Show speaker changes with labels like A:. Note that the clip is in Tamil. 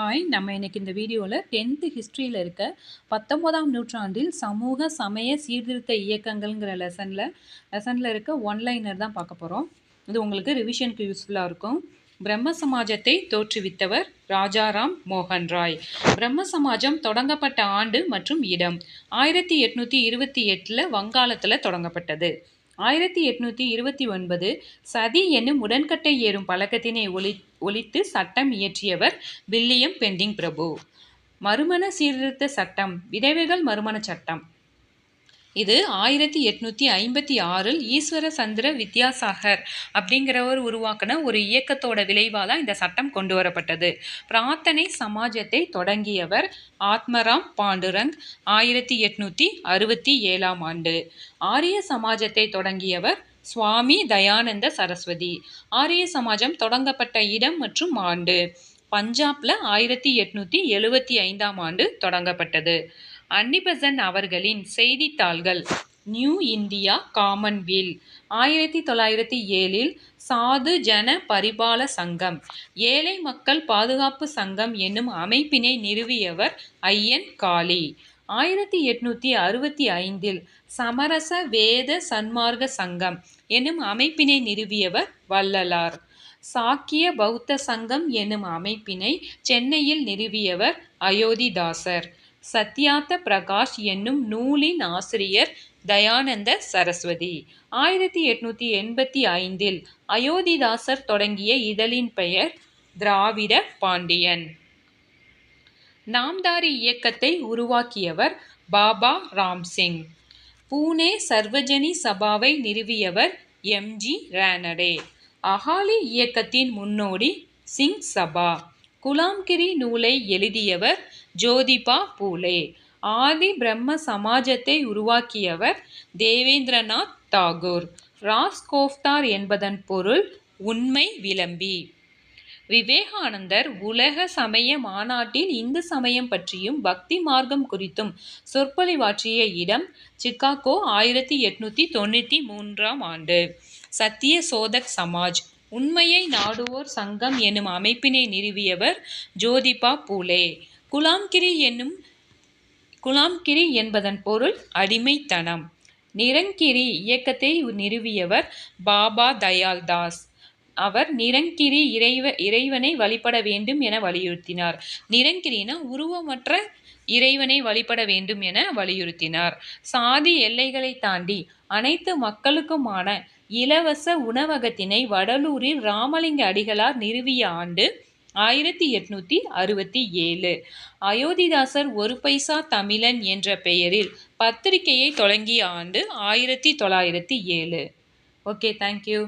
A: ஹாய். நம்ம இன்னைக்கு இந்த வீடியோவில் டென்த்து ஹிஸ்ட்ரியில் இருக்க பத்தொம்போதாம் நூற்றாண்டில் சமூக சமய சீர்திருத்த இயக்கங்கள்ங்கிற லெசனில் லெசனில் இருக்க ஒன்லைனர் தான் பார்க்க போகிறோம் இது உங்களுக்கு ரிவிஷனுக்கு யூஸ்ஃபுல்லாக இருக்கும். பிரம்ம சமாஜத்தை தோற்றுவித்தவர் ராஜாராம் மோகன் ராய் பிரம்ம சமாஜம் தொடங்கப்பட்ட ஆண்டு மற்றும் இடம் ஆயிரத்தி எட்நூற்றி இருபத்தி எட்டில் வங்காளத்தில் தொடங்கப்பட்டது. ஆயிரத்தி எட்நூற்றி இருபத்தி ஒன்பது சதி என்னும் உடன்கட்டை ஏறும் பழக்கத்தினை ஒளி ஒழித்து சட்டம் இயற்றியவர் வில்லியம் பெண்டிங் பிரபு. மறுமண சீர்திருத்த சட்டம் விதவைகள் மறுமண சட்டம். இது ஆயிரத்தி எட்நூற்றி ஐம்பத்தி ஆறில் ஈஸ்வர சந்திர வித்யாசாகர் அப்படிங்கிறவர் உருவாக்கின ஒரு இயக்கத்தோட விளைவாக தான் இந்த சட்டம் கொண்டு வரப்பட்டது. பிரார்த்தனை சமாஜத்தை தொடங்கியவர் ஆத்மராம் பாண்டுரங் ஆயிரத்தி எட்நூற்றி அறுபத்தி ஏழாம் ஆண்டு. ஆரிய சமாஜத்தை தொடங்கியவர் சுவாமி தயானந்த சரஸ்வதி. ஆரிய சமாஜம் தொடங்கப்பட்ட இடம் மற்றும் ஆண்டு பஞ்சாப்ல ஆயிரத்தி எட்நூற்றி எழுபத்தி ஐந்தாம் ஆண்டு தொடங்கப்பட்டது. அன்னிபசன் அவர்களின் செய்தித்தாள்கள் நியூ இந்தியா காமன்வீல் ஆயிரத்தி தொள்ளாயிரத்தி ஏழில் சாது ஜன பரிபால சங்கம் ஏழை மக்கள் பாதுகாப்பு சங்கம் என்னும் அமைப்பினை நிறுவியவர் ஐயன் காளி. ஆயிரத்தி எட்நூற்றி அறுபத்தி ஐந்தில் சமரச வேத சன்மார்க்க சங்கம் என்னும் அமைப்பினை நிறுவியவர் வள்ளலார். சாக்கிய பௌத்த சங்கம் என்னும் அமைப்பினை சென்னையில் நிறுவியவர் அயோத்திதாசர். சத்யாத்த பிரகாஷ் என்னும் நூலின் ஆசிரியர் தயானந்த சரஸ்வதி. ஆயிரத்தி எட்நூத்தி எண்பத்தி ஐந்தில் அயோத்திதாசர் தொடங்கிய இதழின் பெயர் திராவிட பாண்டியன். நாம்தாரி இயக்கத்தை உருவாக்கியவர் பாபா ராம்சிங். பூனே சர்வஜனி சபாவை நிறுவியவர் எம்ஜி ரானடே. அகாலி இயக்கத்தின் முன்னோடி சிங் சபா. குலாம்கிரி நூலை எழுதியவர் ஜோதிபா பூலே. ஆதி பிரம்ம சமாஜத்தை உருவாக்கியவர் தேவேந்திரநாத் தாகூர். ராஸ்கோஃப்தார் என்பதன் பொருள் உண்மை விளம்பி. விவேகானந்தர் உலக சமய மாநாட்டில் இந்து சமயம் பற்றியும் பக்தி மார்க்கம் குறித்தும் சொற்பொழிவாற்றிய இடம் சிக்காகோ ஆயிரத்தி எட்நூற்றி தொண்ணூற்றி மூன்றாம் ஆண்டு. சத்திய சோதக் சமாஜ். உண்மையை நாடுவோர் சங்கம் எனும் அமைப்பினை நிறுவியவர் ஜோதிபா பூலே. குலாம்கிரி என்னும் குலாம்கிரி என்பதன் பொருள் அடிமைத்தனம். நிரங்கிரி இயக்கத்தை நிறுவியவர் பாபா தயால் தாஸ். அவர் நிரங்கிரி இறைவ இறைவனை வழிபட வேண்டும் என வலியுறுத்தினார். நிரங்கிரினா உருவமற்ற இறைவனை வழிபட வேண்டும் என வலியுறுத்தினார். சாதி எல்லைகளை தாண்டி அனைத்து மக்களுக்குமான இலவச உணவகத்தினை வடலூரில் ராமலிங்க அடிகளார் நிறுவிய ஆண்டு ஆயிரத்தி எட்நூத்தி அறுபத்தி ஏழு. அயோத்திதாசர் ஒரு பைசா தமிழன் என்ற பெயரில் பத்திரிகையை தொடங்கிய ஆண்டு ஆயிரத்தி தொள்ளாயிரத்தி ஏழு. Okay thank you